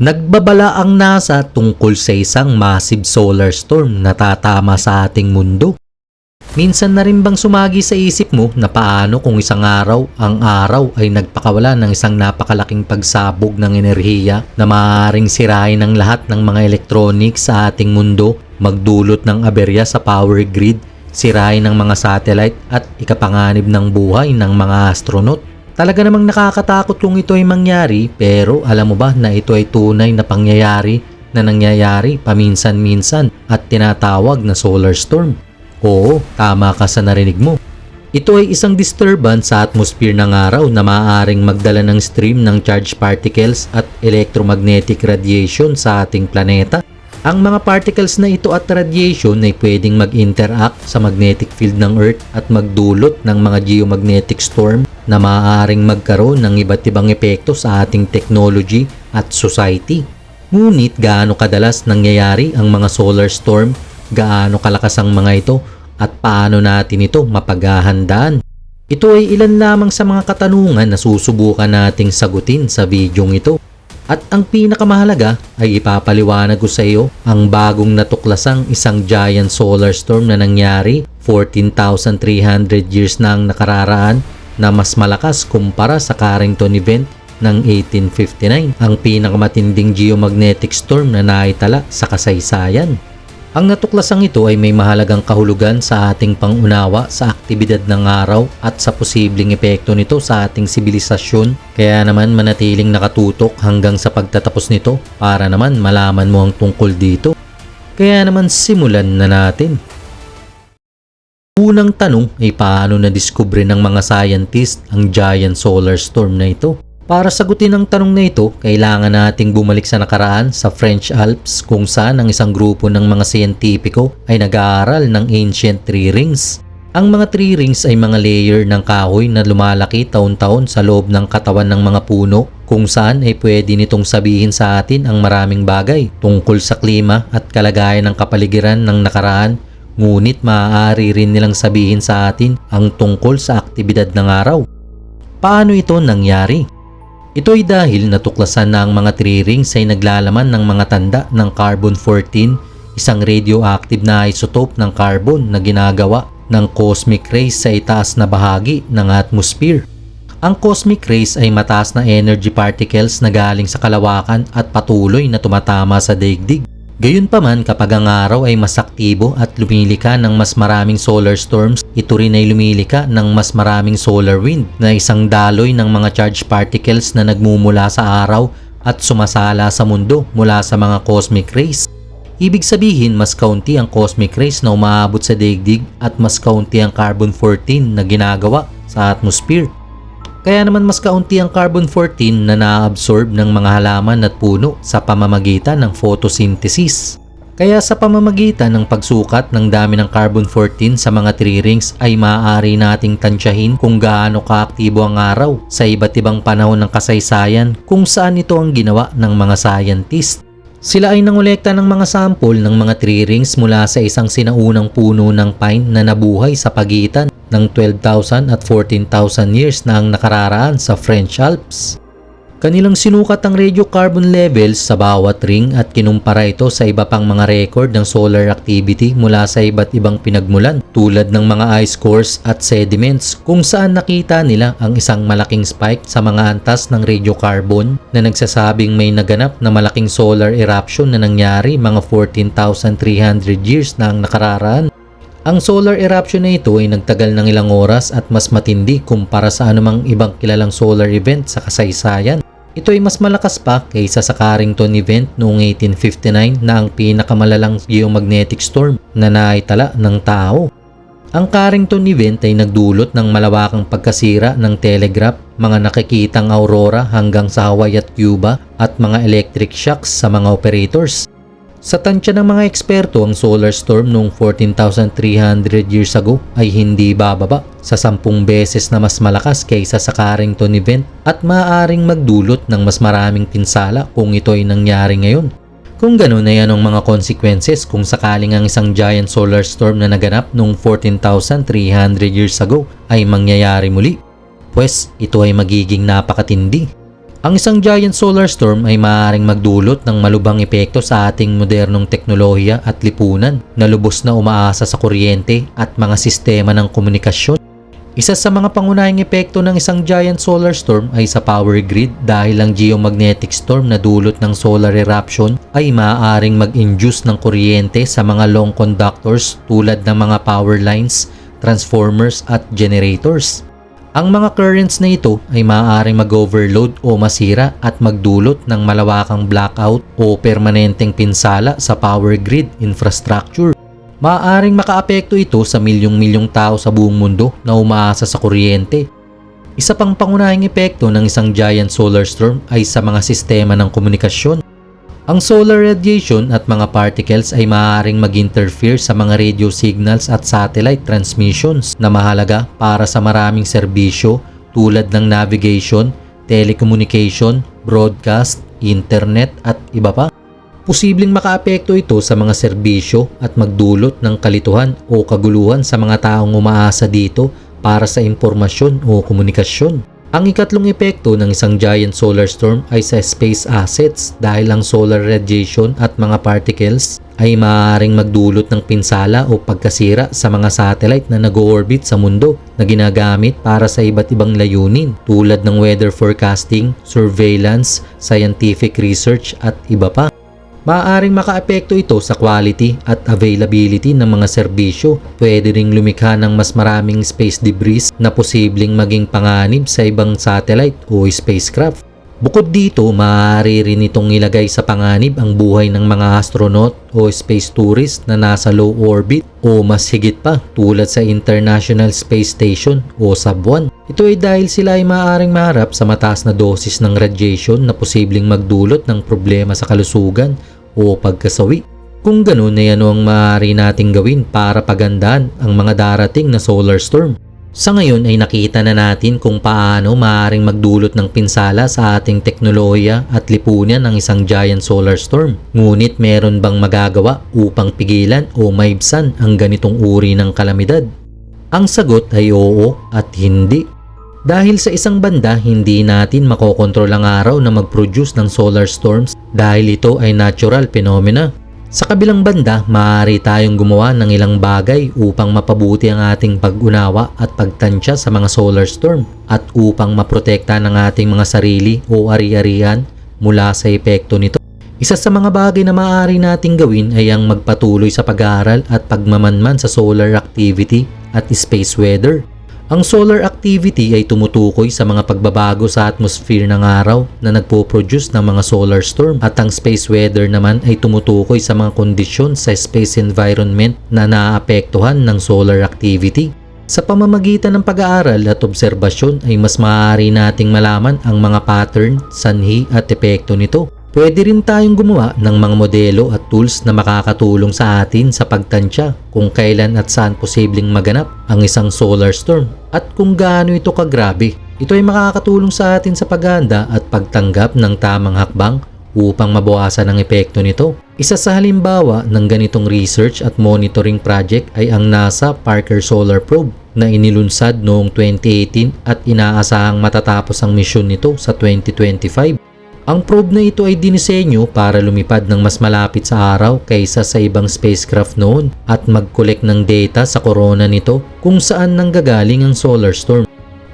Nagbabala ang NASA tungkol sa isang massive solar storm na tatama sa ating mundo. Minsan na rin bang sumagi sa isip mo na paano kung isang araw ang araw ay nagpakawala ng isang napakalaking pagsabog ng enerhiya na maaaring sirain ang lahat ng mga electronics sa ating mundo, magdulot ng aberya sa power grid, sirain ng mga satellite at ikapanganib ng buhay ng mga astronaut. Talaga namang nakakatakot kung ito ay mangyari pero alam mo ba na ito ay tunay na pangyayari na nangyayari paminsan-minsan at tinatawag na solar storm. Oo, tama ka sa narinig mo. Ito ay isang disturbance sa atmosphere ng araw na maaaring magdala ng stream ng charged particles at electromagnetic radiation sa ating planeta. Ang mga particles na ito at radiation ay pwedeng mag-interact sa magnetic field ng Earth at magdulot ng mga geomagnetic storm na maaaring magkaroon ng iba't ibang epekto sa ating technology at society. Ngunit gaano kadalas nangyayari ang mga solar storm, gaano kalakas ang mga ito at paano natin ito mapaghahandaan. Ito ay ilan lamang sa mga katanungan na susubukan nating sagutin sa videong ito. At ang pinakamahalaga ay ipapaliwanag ko sa iyo ang bagong natuklasang isang giant solar storm na nangyari 14,300 years na ang nakararaan na mas malakas kumpara sa Carrington event ng 1859, ang pinakamatinding geomagnetic storm na naitala sa kasaysayan. Ang natuklasang ito ay may mahalagang kahulugan sa ating pangunawa sa aktibidad ng araw at sa posibleng epekto nito sa ating sibilisasyon. Kaya naman manatiling nakatutok hanggang sa pagtatapos nito para naman malaman mo ang tungkol dito. Kaya naman simulan na natin. Unang tanong ay paano na-discover ng mga scientist ang giant solar storm na ito? Para sagutin ang tanong na ito, kailangan nating bumalik sa nakaraan sa French Alps kung saan ang isang grupo ng mga siyentipiko ay nag-aaral ng ancient tree rings. Ang mga tree rings ay mga layer ng kahoy na lumalaki taon-taon sa loob ng katawan ng mga puno kung saan ay pwede nitong sabihin sa atin ang maraming bagay tungkol sa klima at kalagayan ng kapaligiran ng nakaraan ngunit maaari rin nilang sabihin sa atin ang tungkol sa aktibidad ng araw. Paano ito nangyari? Ito ay dahil natuklasan na ang mga tree rings ay naglalaman ng mga tanda ng carbon-14, isang radioactive na isotope ng carbon na ginagawa ng cosmic rays sa itaas na bahagi ng atmosphere. Ang cosmic rays ay mataas na energy particles na galing sa kalawakan at patuloy na tumatama sa daigdig. Gayunpaman kapag ang araw ay mas aktibo at lumilika ng mas maraming solar storms, ito rin ay lumilika ng mas maraming solar wind na isang daloy ng mga charged particles na nagmumula sa araw at sumasala sa mundo mula sa mga cosmic rays. Ibig sabihin mas kaunti ang cosmic rays na umaabot sa daigdig at mas kaunti ang carbon-14 na ginagawa sa atmosphere. Kaya naman mas kaunti ang carbon-14 na naaabsorb ng mga halaman at puno sa pamamagitan ng photosynthesis. Kaya sa pamamagitan ng pagsukat ng dami ng carbon-14 sa mga tree rings ay maaari nating tansyahin kung gaano kaaktibo ang araw sa iba't ibang panahon ng kasaysayan kung saan ito ang ginawa ng mga scientist. Sila ay nangolekta ng mga sample ng mga tree rings mula sa isang sinaunang puno ng pine na nabuhay sa pagitan ng 12,000 at 14,000 years na ang nakararaan sa French Alps. Kanilang sinukat ang radiocarbon levels sa bawat ring at kinumpara ito sa iba pang mga record ng solar activity mula sa iba't ibang pinagmulan tulad ng mga ice cores at sediments kung saan nakita nila ang isang malaking spike sa mga antas ng radiocarbon na nagsasabing may naganap na malaking solar eruption na nangyari mga 14,300 years na ang nakararaan ang solar eruption na ito ay nagtagal ng ilang oras at mas matindi kumpara sa anumang ibang kilalang solar event sa kasaysayan. Ito ay mas malakas pa kaysa sa Carrington event noong 1859 na ang pinakamalalang geomagnetic storm na naitala ng tao. Ang Carrington event ay nagdulot ng malawakang pagkasira ng telegraph, mga nakikitang aurora hanggang sa Hawaii at Cuba at mga electric shocks sa mga operators. Sa tansya ng mga eksperto, ang solar storm noong 14,300 years ago ay hindi bababa sa 10 beses na mas malakas kaysa sa Carrington event at maaaring magdulot ng mas maraming pinsala kung ito ay nangyari ngayon. Kung ganun ay anong mga consequences kung sakaling ang isang giant solar storm na naganap noong 14,300 years ago ay mangyayari muli? Pwes ito ay magiging napakatindi Ang isang giant solar storm ay maaaring magdulot ng malubhang epekto sa ating modernong teknolohiya at lipunan na lubos na umaasa sa kuryente at mga sistema ng komunikasyon. Isa sa mga pangunahing epekto ng isang giant solar storm ay sa power grid dahil ang geomagnetic storm na dulot ng solar eruption ay maaaring mag-induce ng kuryente sa mga long conductors tulad ng mga power lines, transformers at generators. Ang mga currents na ito ay maaaring mag-overload o masira at magdulot ng malawakang blackout o permanenteng pinsala sa power grid infrastructure. Maaaring makaapekto ito sa milyong-milyong tao sa buong mundo na umaasa sa kuryente. Isa pang pangunahing epekto ng isang giant solar storm ay sa mga sistema ng komunikasyon. Ang solar radiation at mga particles ay maaaring mag-interfere sa mga radio signals at satellite transmissions na mahalaga para sa maraming serbisyo tulad ng navigation, telecommunication, broadcast, internet at iba pa. Posibleng makaapekto ito sa mga serbisyo at magdulot ng kalituhan o kaguluhan sa mga taong umaasa dito para sa impormasyon o komunikasyon. Ang ikatlong epekto ng isang giant solar storm ay sa space assets dahil ang solar radiation at mga particles ay maaaring magdulot ng pinsala o pagkasira sa mga satellite na nag-orbit sa mundo na ginagamit para sa iba't ibang layunin tulad ng weather forecasting, surveillance, scientific research at iba pa. Maaaring makaapekto ito sa quality at availability ng mga serbisyo. Pwede ring lumikha ng mas maraming space debris na posibleng maging panganib sa ibang satellite o spacecraft. Bukod dito, maaari rin itong ilagay sa panganib ang buhay ng mga astronaut o space tourist na nasa low orbit o mas higit pa tulad sa International Space Station o SAB-1. Ito ay dahil sila ay maaaring maharap sa mataas na dosis ng radiation na posibleng magdulot ng problema sa kalusugan o pagkasawi. Kung ganun ay ano ang maaari nating gawin para pagandaan ang mga darating na solar storm. Sa ngayon ay nakita na natin kung paano maaaring magdulot ng pinsala sa ating teknolohiya at lipunan ng isang giant solar storm. Ngunit meron bang magagawa upang pigilan o maibsan ang ganitong uri ng kalamidad? Ang sagot ay oo at hindi. Dahil sa isang banda, hindi natin makokontrol ang araw na mag-produce ng solar storms dahil ito ay natural phenomena sa kabilang banda, maaari tayong gumawa ng ilang bagay upang mapabuti ang ating pag-unawa at pagtansya sa mga solar storm at upang maprotekta ng ating mga sarili o ari-arian mula sa epekto nito. Isa sa mga bagay na maaari nating gawin ay ang magpatuloy sa pag-aaral at pagmamanman sa solar activity at space weather. Ang solar activity ay tumutukoy sa mga pagbabago sa atmosphere ng araw na nagpo-produce ng mga solar storm at ang space weather naman ay tumutukoy sa mga kondisyon sa space environment na naaapektuhan ng solar activity. Sa pamamagitan ng pag-aaral at obserbasyon ay mas maaari nating malaman ang mga pattern, sanhi at epekto nito. Pwede rin tayong gumawa ng mga modelo at tools na makakatulong sa atin sa pagtansya kung kailan at saan posibleng maganap ang isang solar storm at kung gaano ito kagrabe. Ito ay makakatulong sa atin sa paghanda at pagtanggap ng tamang hakbang upang mabawasan ang epekto nito. Isa sa halimbawa ng ganitong research at monitoring project ay ang NASA Parker Solar Probe na inilunsad noong 2018 at inaasahang matatapos ang misyon nito sa 2025. Ang probe na ito ay dinisenyo para lumipad ng mas malapit sa araw kaysa sa ibang spacecraft noon at mag-collect ng data sa corona nito kung saan nanggagaling ang solar storm.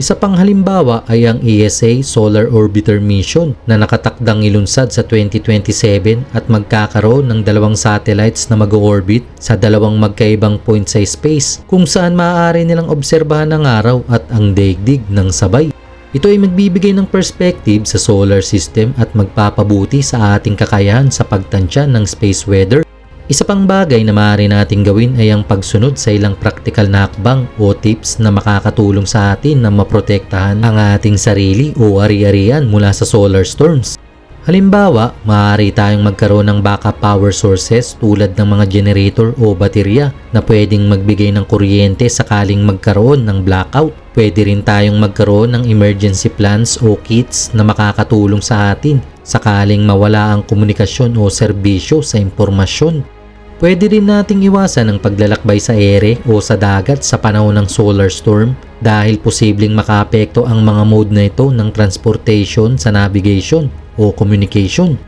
Isa pang halimbawa ay ang ESA Solar Orbiter Mission na nakatakdang ilunsad sa 2027 at magkakaroon ng dalawang satellites na mag-orbit sa dalawang magkaibang point sa space kung saan maaari nilang obserbahan ang araw at ang daigdig ng sabay. Ito ay magbibigay ng perspective sa solar system at magpapabuti sa ating kakayahan sa pagtansya ng space weather. Isa pang bagay na maaari nating gawin ay ang pagsunod sa ilang practical na hakbang o tips na makakatulong sa atin na maprotektahan ang ating sarili o ari-arian mula sa solar storms. Halimbawa, maaari tayong magkaroon ng backup power sources tulad ng mga generator o baterya na pwedeng magbigay ng kuryente sakaling magkaroon ng blackout. Pwede rin tayong magkaroon ng emergency plans o kits na makakatulong sa atin sakaling mawala ang komunikasyon o serbisyo sa impormasyon. Pwede rin nating iwasan ang paglalakbay sa ere o sa dagat sa panahon ng solar storm dahil posibleng makaapekto ang mga mode na ito ng transportation sa navigation o communication.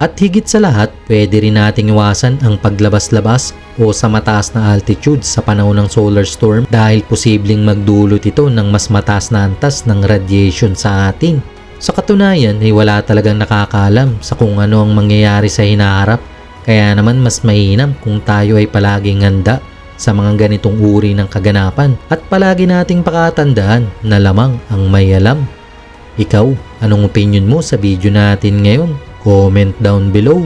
At higit sa lahat, pwede rin nating iwasan ang paglabas-labas o sa mataas na altitude sa panahon ng solar storm dahil posibleng magdulot ito ng mas mataas na antas ng radiation sa atin. Sa katunayan ay wala talagang nakakaalam sa kung ano ang mangyayari sa hinaharap kaya naman mas mainam kung tayo ay palaging handa sa mga ganitong uri ng kaganapan at palagi nating pakatandaan na lamang ang may alam. Ikaw, anong opinion mo sa video natin ngayon? Comment down below.